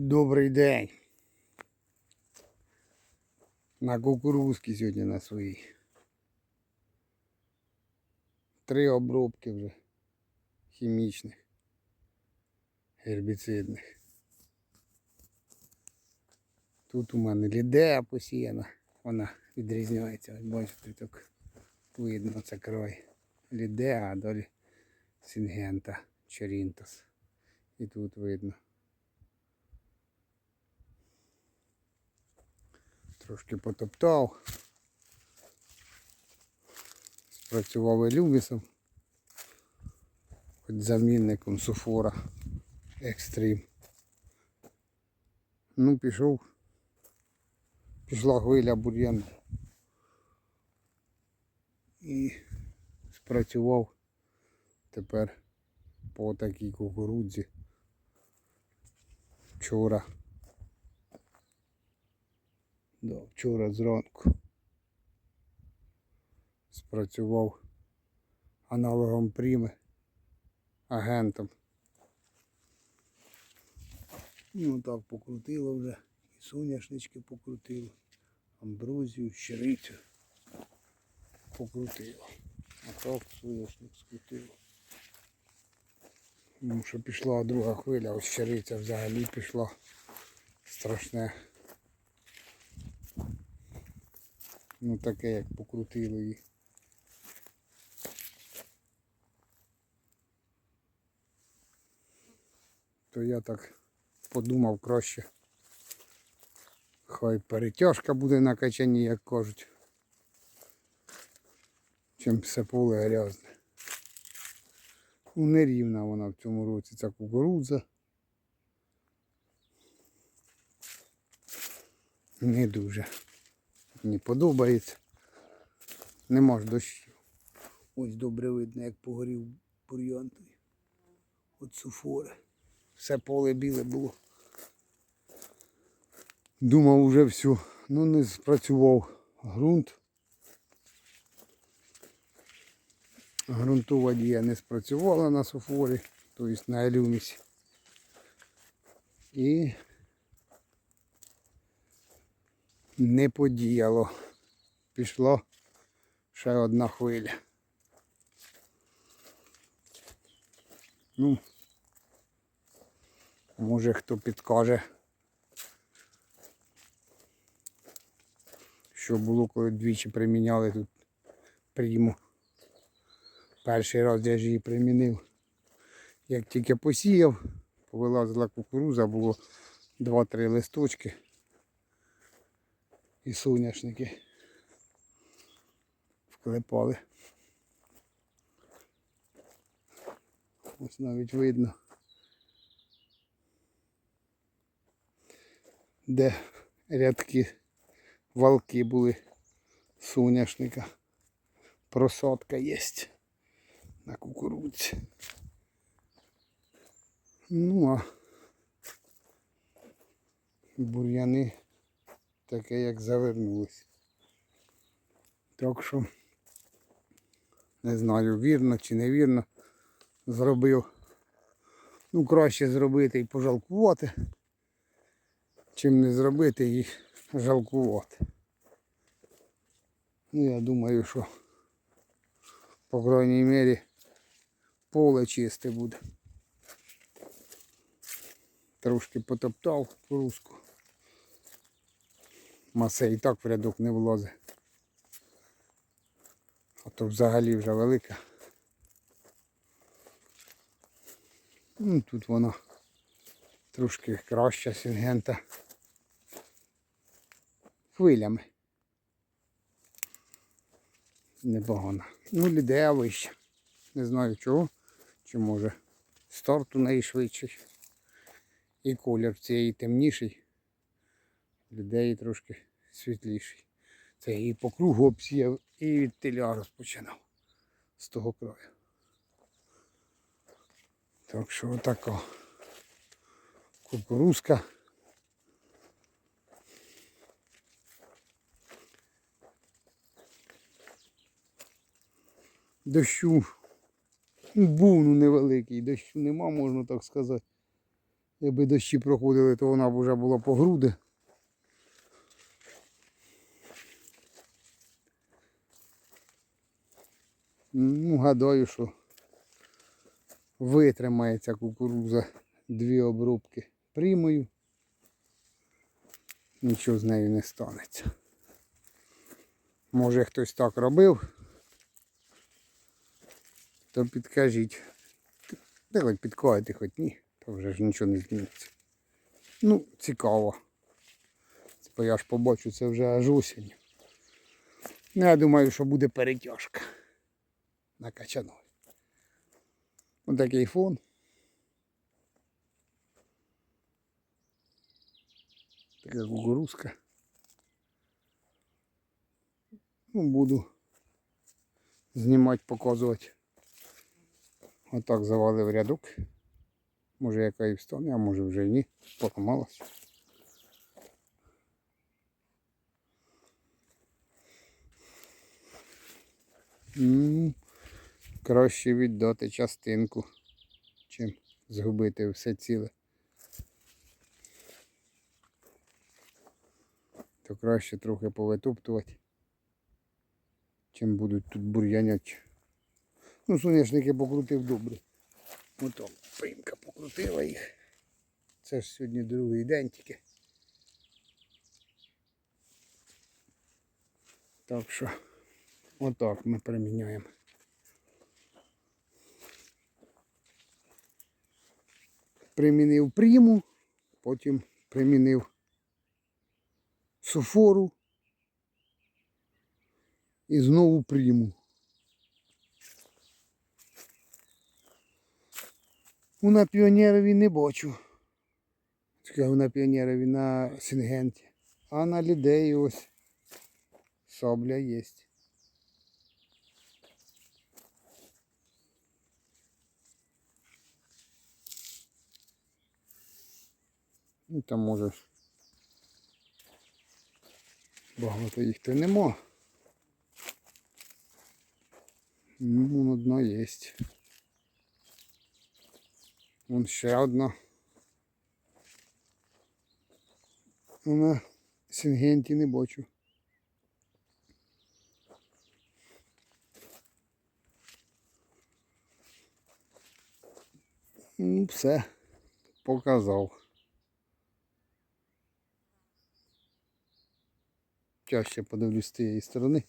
Добрий день. На кукурузки сьогодні на своїй. Три обробки вже хімічних, гербіцидних. Тут у мене лідея посіяна, вона відрізняється. Ось Бачите, так видно це край лідея, а далі сингента черінтос. І тут видно. Трошки потоптав. Спрацював елюмісом. Хоч замінником суфора екстрім. Ну, пішов. Пішла хвиля бур'яну. І спрацював тепер по такій кукурудзі. Вчора. Да, вчора зранку спрацював аналогом пріми агентом. Ну так покрутило вже. І соняшнички покрутило, амброзію, щирицю покрутило. А так соняшник скрутило. Ну, що пішла друга хвиля, ось щириця взагалі пішла страшне. Ну таке як покрутило її. То я так подумав краще. Хай перетяжка буде на качані, як кажуть. Чим все поле грязне. Ну, нерівна вона в цьому році ця кукурудза. Не дуже. Мені подобається. Нема ж дощу. Ось добре видно, як погорів бур'ян той. От суфори. Все поле біле було. Думав уже все. Ну не спрацював ґрунт. Грунтова дія не спрацювала на суфорі, тобто на елюмісі. І не подіяло. Пішла ще одна хвиля. Ну, може хто підкаже, що було, коли двічі приміняли тут прийму. Перший раз я ж її примінив. Як тільки посіяв, повилазила кукуруза, було 2-3 листочки і соняшники вклепали. Ось навіть видно, де рядки валки були соняшника. Просадка є на кукурудзі. Ну а бур'яни таке як завернулись. Так що не знаю, вірно чи невірно зробив. Ну, краще зробити і пожалкувати, чим не зробити і жалкувати. Ну, я думаю, що по крайній мірі поле чисте буде. Трошки потоптав кукурузку. Маса і так в рядок не влазить. А то взагалі вже велика. Ну, тут вона трошки краща сінгента. Хвилями. Непогано. Ну, лідея вища. Не знаю чого. Чи може старт у неї швидший. І колір цієї темніший. Лідеї трошки світліший. Це і по кругу обсіяв, і від теля розпочинав з того краю. Так що отака кукурузка. Дощу був ну невеликий, дощу нема, можна так сказати. Якби дощі проходили, то вона б вже була по груди. Ну, гадаю, що витримає ця кукуруза дві обрубки приймою. Нічого з нею не станеться. Може хтось так робив, то підкажіть. Та хоч підкажете, хоч ні, то вже ж нічого не зміниться. Ну, цікаво. Бо я ж побачу, це вже аж осінь. Ну, я думаю, що буде перетяжка на качану. Ось такий фон. Така кукурузка. Ну, буду знімати, показувати. Отак завалив рядок. Може яка і встане, а може вже і ні. Поламалась. М, Краще віддати частинку, чим згубити все ціле. То краще трохи повитоптувати, чим будуть тут бур'янять. Ну, соняшники покрутив добре. Ото примка покрутила їх. Це ж сьогодні другий день тільки. Так що отак ми приміняємо. Примінив приму, потім примінив суфору і знову приму. У на піонерові не бачу. Чекаю на піонерові на Сінгенті. А на лідеї ось сабля є. Ну там може багато їх то нема. Ну, одна є. Вон ще одна. На Сінгенті не бачу. Ну, все, показав. Чаще подивлюсь з тієї сторони,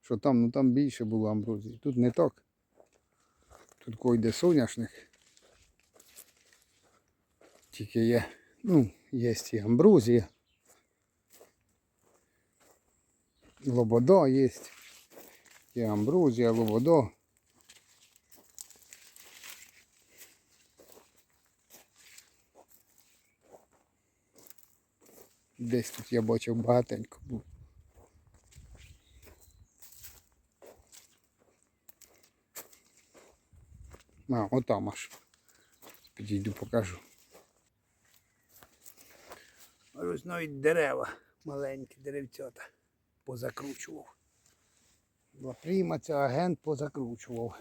що там, ну там більше було амброзії. Тут не так. Тут койде соняшник. Тільки є, ну, є і амброзія. Лобода є. І амброзія, лобода. Десь тут я бачив багатенько був. А, отам аж. Підійду покажу. Ось навіть дерева, маленькі деревцята позакручував. Була прийма це агент позакручував.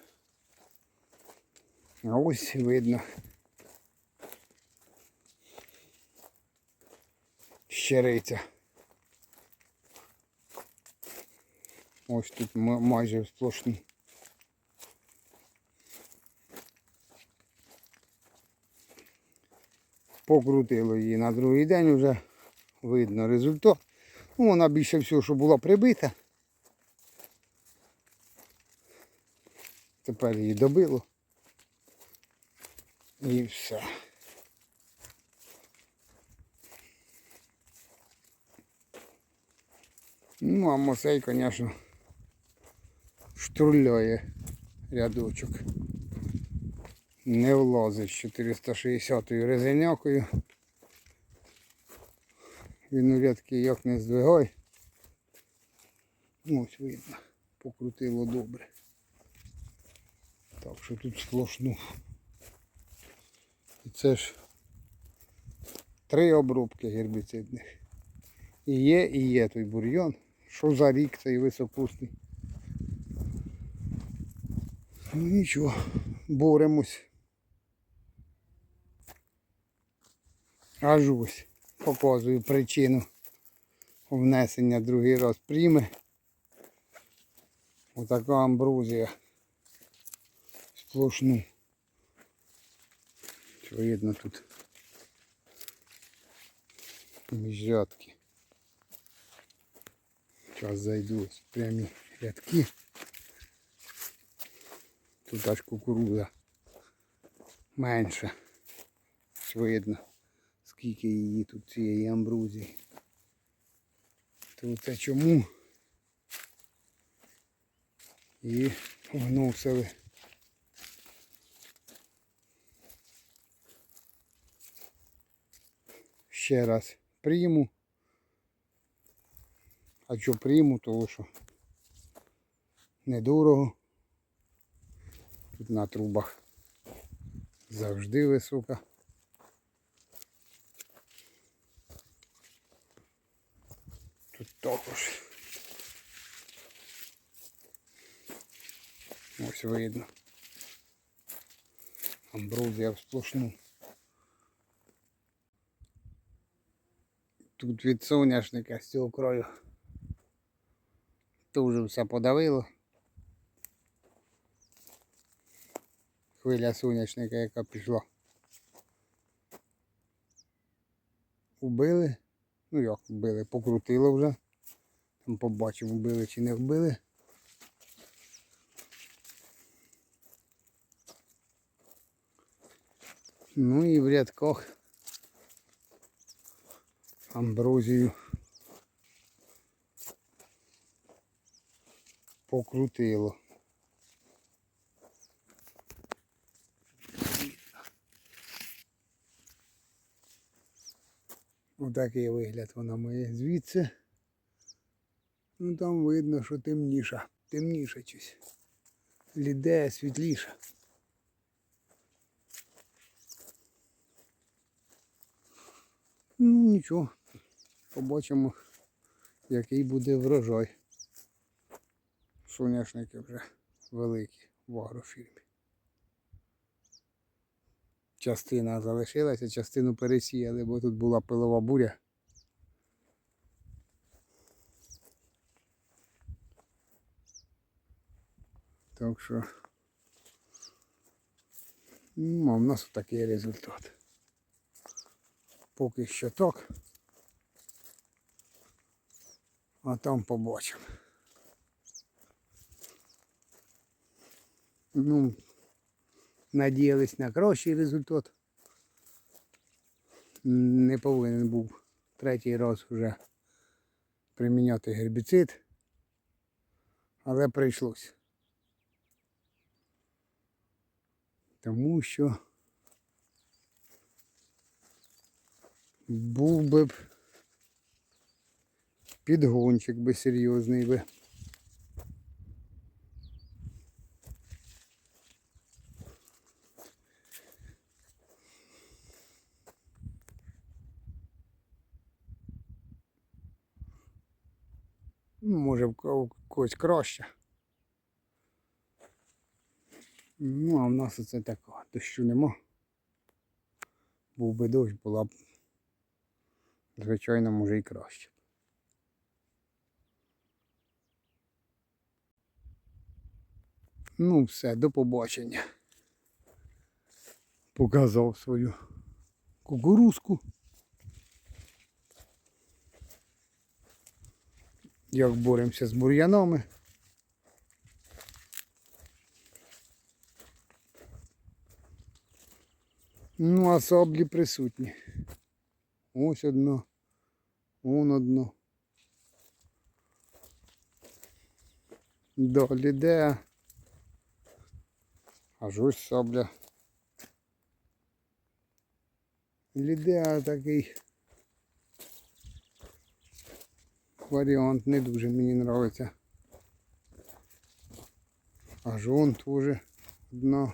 А ось видно. Щериця. Ось тут майже сплошні. Покрутило її на другий день вже видно результат. Ну, вона більше всього, що була прибита. Тепер її добило. І все. Ну, а мосей, звісно, штурляє рядочок. Не влазить з 460 резинякою. Він рядки як не здвигай. Ось видно, покрутило добре. Так що тут сплошну. І це ж три обробки гербіцидних. І є, і є той бур'ян. Що за рік цей високусний. Ну нічого, боремось. Аж ось показую причину внесення другий раз пріми. Отака амбрузія. Сплошну. Що видно тут міжрядки. Зараз зайду ось прямі рядки. Тут аж кукуруза менше. Ось видно, скільки її тут цієї амбрузії. То це чому? І вносили. Ще раз прийму. А що прийму, тому що недорого. Тут на трубах завжди висока. Тут також. Ось видно. Амброзія сплошну. Тут від соняшника з цього краю. Дуже все подавило. Хвиля соняшника, яка пішла. Убили. Ну як вбили, покрутило вже. Там побачимо, вбили чи не вбили. Ну і в рядках амброзію покрутило. Отакий вигляд вона має звідси. Ну там видно, що темніша. Темніша щось. Лідея світліша. Ну нічого. Побачимо, який буде врожай. Соняшники вже великі в агрофірмі. Частина залишилася, частину пересіяли, бо тут була пилова буря. Так що ну, в нас такий результат. Поки що так. А там побачимо. Ну, надіялись на кращий результат. Не повинен був третій раз вже приміняти гербіцид, але прийшлось. Тому що був би підгончик би серйозний би. Ну, може в ко- в когось краще. Ну, а в нас оце таке. Дощу нема. Був би дощ, була б, звичайно, може і краще. Ну, все, до побачення. Показав свою кукурузку. Як боремося з бур'янами. Ну, а саблі присутні. Ось одно. Вон одно. Далі де. Аж ось сабля. Лідеа такий варіант не дуже мені подобається. Аж вон теж одна.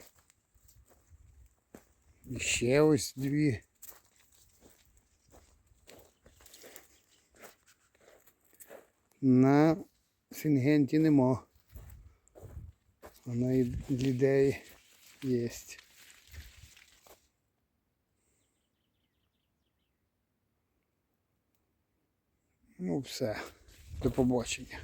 І ще ось дві. На сингенті нема. А на лідеї є. Ну все. До побачення.